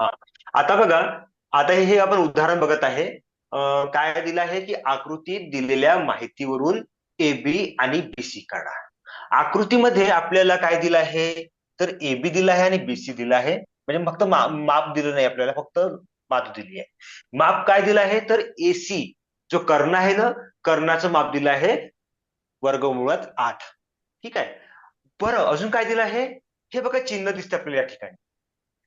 आता बघा आता हे आपण उदाहरण बघत आहे. काय दिलं आहे की आकृतीत दिलेल्या माहितीवरून ए बी आणि बीसी काढा. आकृतीमध्ये आपल्याला काय दिलं आहे? तर ए बी दिलं आहे आणि बीसी दिलं आहे. म्हणजे फक्त माप दिलं नाही आपल्याला फक्त बाजू दिली आहे. माप काय दिलं आहे? तर एसी जो कर्ण आहे ना कर्णाचं माप दिलं आहे वर्गमुळात आठ. ठीक आहे? बरं अजून काय दिलं आहे? हे बघा चिन्ह दिसतं आपल्याला या ठिकाणी.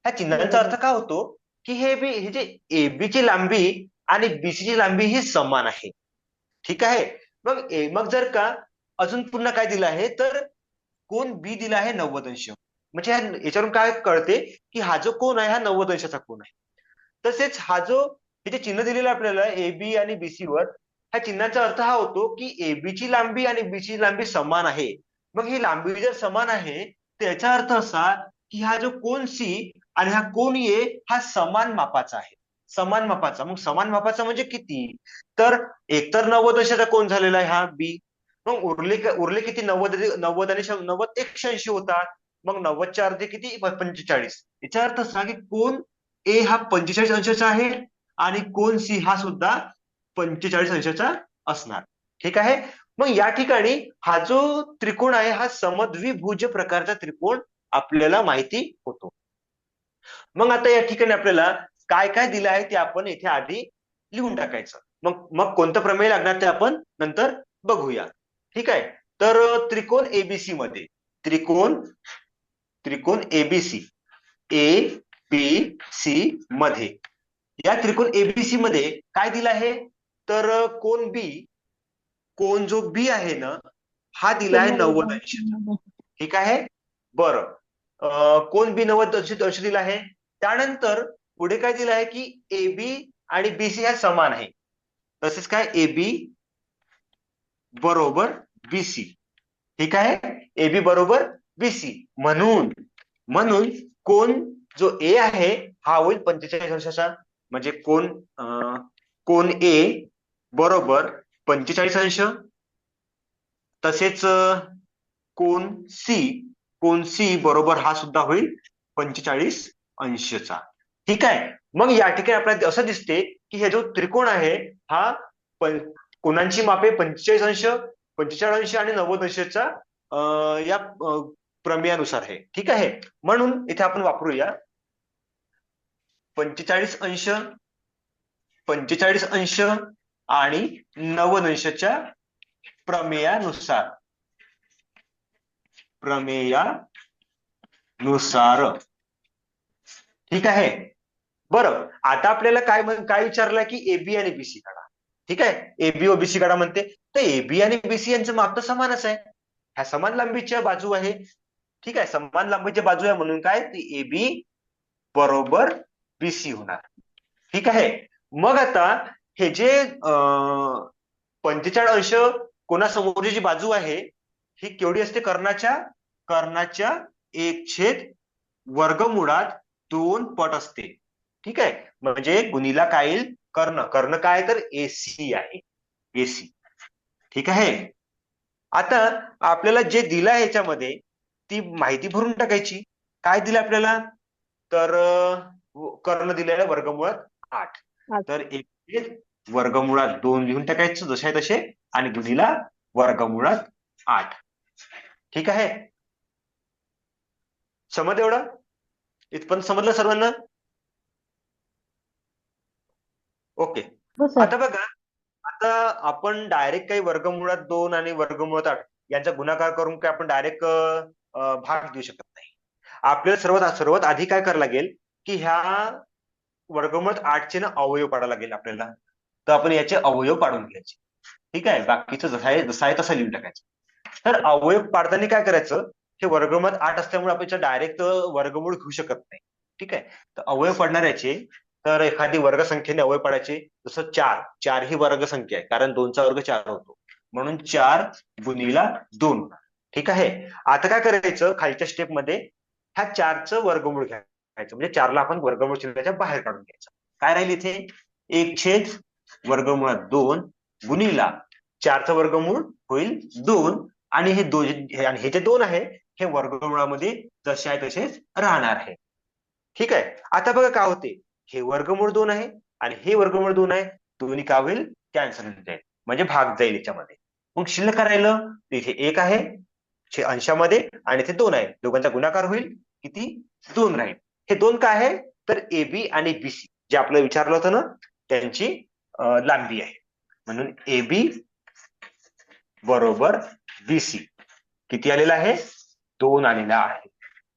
ह्या चिन्हांचा अर्थ काय होतो? की हे बी हे जे AB ची लांबी आणि BC ची लांबी ही समान आहे. ठीक आहे? मग ए मग जर का अजून पुन्हा काय दिलं आहे? तर कोण बी दिला आहे? नव्वद अंश म्हणजे याच्यावरून काय कळते? की हा जो कोण आहे हा नव्वद अंशाचा कोण आहे. तसेच हा जो हे जे चिन्ह दिलेलं आपल्याला ए बी आणि बीसी वर ह्या चिन्हाचा अर्थ हा होतो की AB ची लांबी आणि BC ची लांबी समान आहे. मग ही लांबी जर समान आहे तर याचा अर्थ असा की हा जो कोण सी आणि हा कोण ए हा समान मापाचा आहे. समान मापाचा. मग समान मापाचा म्हणजे किती? तर एकतर नव्वद वर्षाचा कोण झालेला आहे हा? बी मग उरले उरले किती? नव्वद नव्वद आणि नव्वद एकशेऐंशी होतात. मग नव्वदच्या अर्धे किती? पंचेचाळीस. याचा अर्थ असा की कोण ए हा पंचेचाळीस अंशाचा आहे आणि कोण सी हा सुद्धा पंचेचाळीस अंशाचा असणार. ठीक आहे? मग या ठिकाणी हा जो त्रिकोण आहे हा समद्विभुज प्रकारचा त्रिकोण आपल्याला माहिती होतो. मग आता या ठिकाणी आपल्याला काय काय दिलं आहे ते आपण इथे आधी लिहून टाकायचं. मग मग कोणतं प्रमेय लागणार ते आपण नंतर बघूया. ठीक आहे? तर त्रिकोण एबीसी मध्ये त्रिकोण त्रिकोण एबीसी ए बी सी मध्ये. या त्रिकोण एबीसी मध्ये काय दिलं आहे? तर कोण बी कोण जो बी आहे ना हा दिला आहे? नव्वद अंश. ठीक आहे? बरं. कोण बी नव्वद दर्शित अंश दिला आहे? त्यानंतर पुढे काय दिलं आहे की ए बी आणि बीसी ह्या समान आहे. तसेच काय? ए बी बरोबर बीसी ठीक आहे? ए बी बरोबर बीसी म्हणून म्हणून कोण जो ए आहे हा होईल पंचेचाळीस अंशाचा म्हणजे कोण कोण ए बरोबर पंचेचाळीस अंश. तसेच कोण सी कोणसी बरोबर हा सुद्धा होईल? पंचेचाळीस अंशचा. ठीक आहे? मग या ठिकाणी आपल्याला असं दिसते की हे जो त्रिकोण आहे हा कोणांची मापे पंचेचाळीस अंश पंचेचाळीस अंश आणि नव्वद अंशचा अं, या प्रमेयानुसार आहे. ठीक आहे? म्हणून इथे आपण वापरूया. पंचेचाळीस अंश पंचेचाळीस अंश आणि नव्वद अंशच्या प्रमेयानुसार. प्रमेयानुसार ठीक आहे? बरं. आता आपल्याला काय म्हण- काय विचारलं की एबी आणि बीसी काढा. ठीक आहे? एबी ओबीसी काढा म्हणते. तर एबी आणि बीसी यांचं माप तर समानच आहे. ह्या समान लांबीच्या बाजू आहे. ठीक आहे? समान लांबीच्या बाजू आहे म्हणून काय? ती एबी बरोबर बीसी होणार. ठीक आहे? मग आता हे जे अं, पंचेचाळीस अंश कोणासमोरची जी बाजू आहे ही केवढी असते? कर्णाच्या कर्णाच्या एक छेद वर्गमुळात दोन पट असते. ठीक आहे? म्हणजे गुणीला काय येईल? कर्ण. कर्ण काय तर एसी आहे. एसी ठीक आहे? आता आपल्याला जे दिलं आहे याच्यामध्ये ती माहिती भरून टाकायची. काय दिलं आपल्याला? तर कर्ण दिलेलं वर्गमुळात आठ. तर एक छेद वर्गमुळात दोन लिहून टाकायचं जसे तसे. आणि गुणीला वर्गमुळात आठ. ठीक आहे? समज एवढं? इथपर्यंत समजलं सर्वांना? ओके. हो आता बघा आता आपण डायरेक्ट काही वर्गमुळात दोन आणि वर्गमुळात आठ यांचा गुणाकार करून काय आपण डायरेक्ट भाग देऊ शकत नाही. आपल्याला सर्वात सर्वात आधी काय करावं लागेल की ह्या वर्गमुळात आठचे ना अवयव पाडायला लागेल आपल्याला. तर आपण याचे अवयव पाडून घ्यायचे. ठीक आहे? बाकीचं जसं आहे जसं आहे तसं लिहून टाकायचं. तर अवयव पाडताना काय करायचं? हे वर्गमूळ आठ असल्यामुळे आपण डायरेक्ट वर्गमूळ घेऊ शकत नाही. ठीक आहे? तर अवयव पडणाऱ्याचे तर एखादी वर्गसंख्येने अवयव पडायचे. जसं चार. चार ही वर्गसंख्या आहे. कारण दोनचा वर्ग चार होतो. म्हणून चार गुणीला दोन. ठीक आहे? आता काय करायचं? खालच्या स्टेपमध्ये ह्या चारचं वर्गमूळ घ्यायचं. म्हणजे चारला आपण वर्गमूळ चिन्हाच्या बाहेर काढून घ्यायचं. काय राहील इथे? एक छेद वर्गमुळात दोन गुणीला चारचं वर्गमूळ होईल दोन. आणि हे दोन हे- आणि हे जे दोन आहे हे वर्गमुळामध्ये जसे आहे तसेच राहणार आहे. ठीक आहे? आता बघा काय होते. हे वर्गमूळ दोन आहे आणि हे वर्गमूळ दोन आहे. दोन्ही काय होईल? कॅन्सल होऊन जाईल. म्हणजे भाग जाईल याच्यामध्ये. मग शिल्लक काय राहिलं? इथे एक आहे. अंशामध्ये आणि इथे दोन आहे. दोघांचा गुणाकार होईल. किती? दोन राहील. हे दोन काय आहे? तर ए बी आणि बीसी जे आपलं विचारलं होतं ना त्यांची लांबी आहे. म्हणून ए बी बरोबर बीसी किती आलेला आहे? दोन आलेला आहे.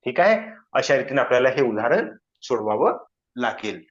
ठीक आहे? अशा रीतीने आपल्याला हे उदाहरण सोडवावं लागेल.